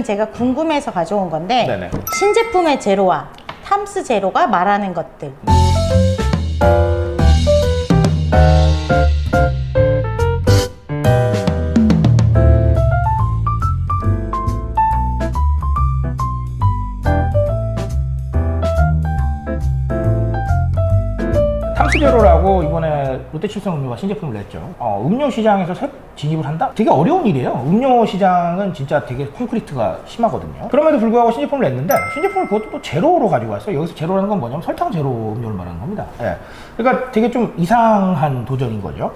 이건 제가 궁금해서 가져온 건데 네네. 신제품의 제로와 탐스 제로가 말하는 것들. 탐스제로라고 이번에 롯데칠성 음료가 신제품을 냈죠. 어, 음료 시장에서 새 진입을 한다? 되게 어려운 일이에요. 음료 시장은 진짜 되게 콘크리트가 심하거든요. 그럼에도 불구하고 신제품을 냈는데 신제품을 그것도 또 제로로 가지고 왔어요. 여기서 제로라는 건 뭐냐면 설탕 제로 음료를 말하는 겁니다. 예. 그러니까 되게 좀 이상한 도전인 거죠.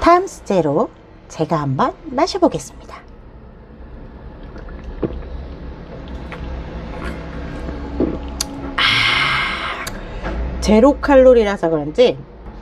탐스 제로 제가 한번 마셔보겠습니다. 제로 칼로리라서 그런지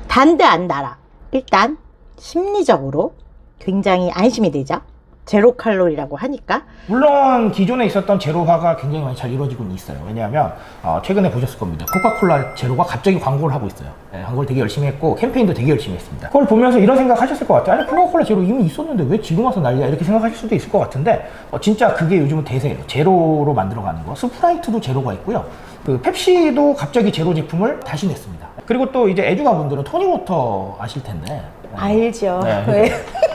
단데 안 달아. 일단 심리적으로 굉장히 안심이 되죠. 제로 칼로리라고 하니까 물론 기존에 있었던 제로화가 굉장히 많이 잘 이루어지고 있어요. 왜냐하면 어, 최근에 보셨을 겁니다. 코카콜라 제로가 갑자기 광고를 하고 있어요. 예, 광고를 되게 열심히 했고 캠페인도 되게 열심히 했습니다. 그걸 보면서 이런 생각 하셨을 것 같아요. 아니 코카콜라 제로 이미 있었는데 왜 지금 와서 난리야 이렇게 생각하실 수도 있을 것 같은데 어, 진짜 그게 요즘은 대세예요. 제로로 만들어가는 거. 스프라이트도 제로가 있고요. 그 펩시도 갑자기 제로 제품을 다시 냈습니다. 그리고 또 이제 애주가 분들은 토니워터 아실 텐데. 알죠. 네. 왜?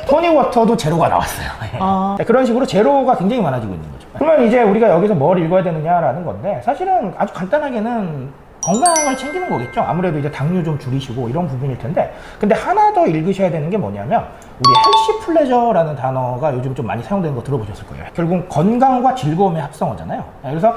토니워터도 제로가 나왔어요. 예. 아. 자, 그런 식으로 제로가 굉장히 많아지고 있는 거죠. 그러면 이제 우리가 여기서 뭘 읽어야 되느냐라는 건데 사실은 아주 간단하게는 건강을 챙기는 거겠죠. 아무래도 이제 당류 좀 줄이시고 이런 부분일 텐데 근데 하나 더 읽으셔야 되는 게 뭐냐면 우리 헬시 플레저라는 단어가 요즘 좀 많이 사용되는 거 들어보셨을 거예요. 결국 건강과 즐거움의 합성어잖아요. 예, 그래서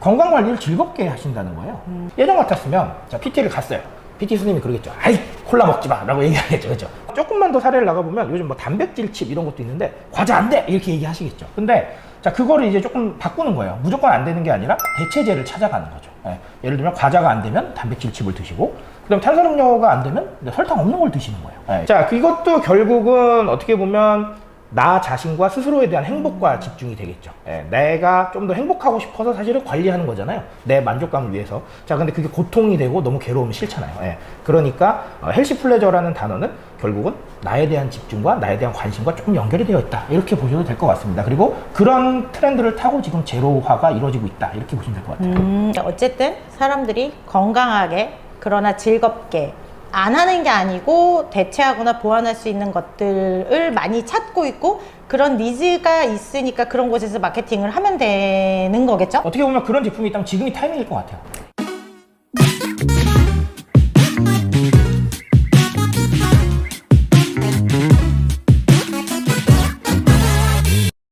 건강 관리를 즐겁게 하신다는 거예요. 예전 같았으면 자 PT를 갔어요. PT 스님이 그러겠죠. 아이 콜라 먹지 마 라고 얘기하겠죠. 그죠? 조금만 더 사례를 나가보면 요즘 뭐 단백질 칩 이런 것도 있는데 과자 안 돼! 이렇게 얘기하시겠죠. 근데 자 그거를 이제 조금 바꾸는 거예요. 무조건 안 되는 게 아니라 대체제를 찾아가는 거죠. 예. 예를 들면 과자가 안 되면 단백질 칩을 드시고 그다음 탄산음료가 안 되면 설탕 없는 걸 드시는 거예요. 예. 자 이것도 결국은 어떻게 보면 나 자신과 스스로에 대한 행복과 집중이 되겠죠. 예, 내가 좀 더 행복하고 싶어서 사실은 관리하는 거잖아요. 내 만족감을 위해서. 자, 근데 그게 고통이 되고 너무 괴로우면 싫잖아요. 예, 그러니까 어, 헬시 플레저라는 단어는 결국은 나에 대한 집중과 나에 대한 관심과 조금 연결이 되어 있다. 이렇게 보셔도 될 것 같습니다. 그리고 그런 트렌드를 타고 지금 제로화가 이루어지고 있다. 이렇게 보시면 될 것 같아요. 음, 어쨌든 사람들이 건강하게 그러나 즐겁게 안 하는 게 아니고 대체하거나 보완할 수 있는 것들을 많이 찾고 있고 그런 니즈가 있으니까 그런 곳에서 마케팅을 하면 되는 거겠죠? 어떻게 보면 그런 제품이 있다면 지금이 타이밍일 것 같아요.